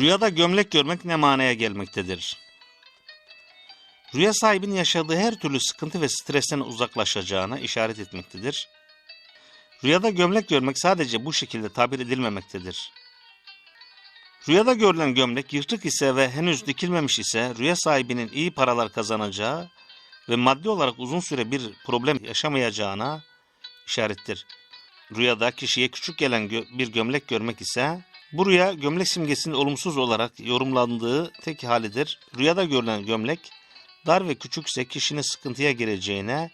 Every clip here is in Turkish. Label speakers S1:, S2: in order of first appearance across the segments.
S1: Rüyada gömlek görmek ne manaya gelmektedir? Rüya sahibinin yaşadığı her türlü sıkıntı ve stresten uzaklaşacağına işaret etmektedir. Rüyada gömlek görmek sadece bu şekilde tabir edilmemektedir. Rüyada görülen gömlek yırtık ise ve henüz dikilmemiş ise rüya sahibinin iyi paralar kazanacağı ve maddi olarak uzun süre bir problem yaşamayacağına işarettir. Rüyada kişiye küçük gelen gö- bir gömlek görmek ise bu rüya gömlek simgesinin olumsuz olarak yorumlandığı tek halidir. Rüyada görülen gömlek dar ve küçükse kişinin sıkıntıya gireceğine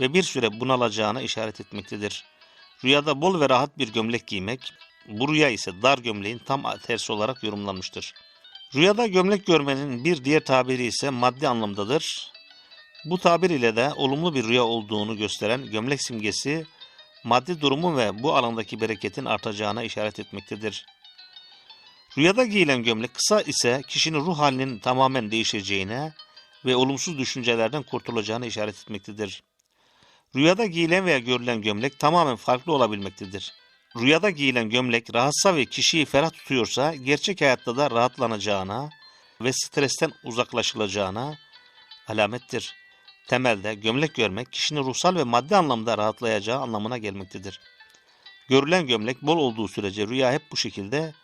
S1: ve bir süre bunalacağına işaret etmektedir. Rüyada bol ve rahat bir gömlek giymek, bu rüya ise dar gömleğin tam tersi olarak yorumlanmıştır. Rüyada gömlek görmenin bir diğer tabiri ise maddi anlamdadır. Bu tabir ile de olumlu bir rüya olduğunu gösteren gömlek simgesi, maddi durumu ve bu alandaki bereketin artacağına işaret etmektedir. Rüyada giyilen gömlek kısa ise kişinin ruh halinin tamamen değişeceğine ve olumsuz düşüncelerden kurtulacağına işaret etmektedir. Rüyada giyilen veya görülen gömlek tamamen farklı olabilmektedir. Rüyada giyilen gömlek rahatsa ve kişiyi ferah tutuyorsa gerçek hayatta da rahatlanacağına ve stresten uzaklaşılacağına alamettir. Temelde gömlek görmek kişinin ruhsal ve maddi anlamda rahatlayacağı anlamına gelmektedir. Görülen gömlek bol olduğu sürece rüya hep bu şekilde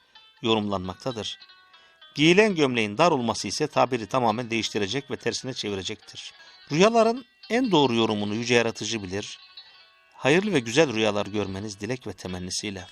S1: yorumlanmaktadır. Giyilen gömleğin dar olması ise tabiri tamamen değiştirecek ve tersine çevirecektir. Rüyaların en doğru yorumunu yüce yaratıcı bilir. Hayırlı ve güzel rüyalar görmeniz dilek ve temennisiyle.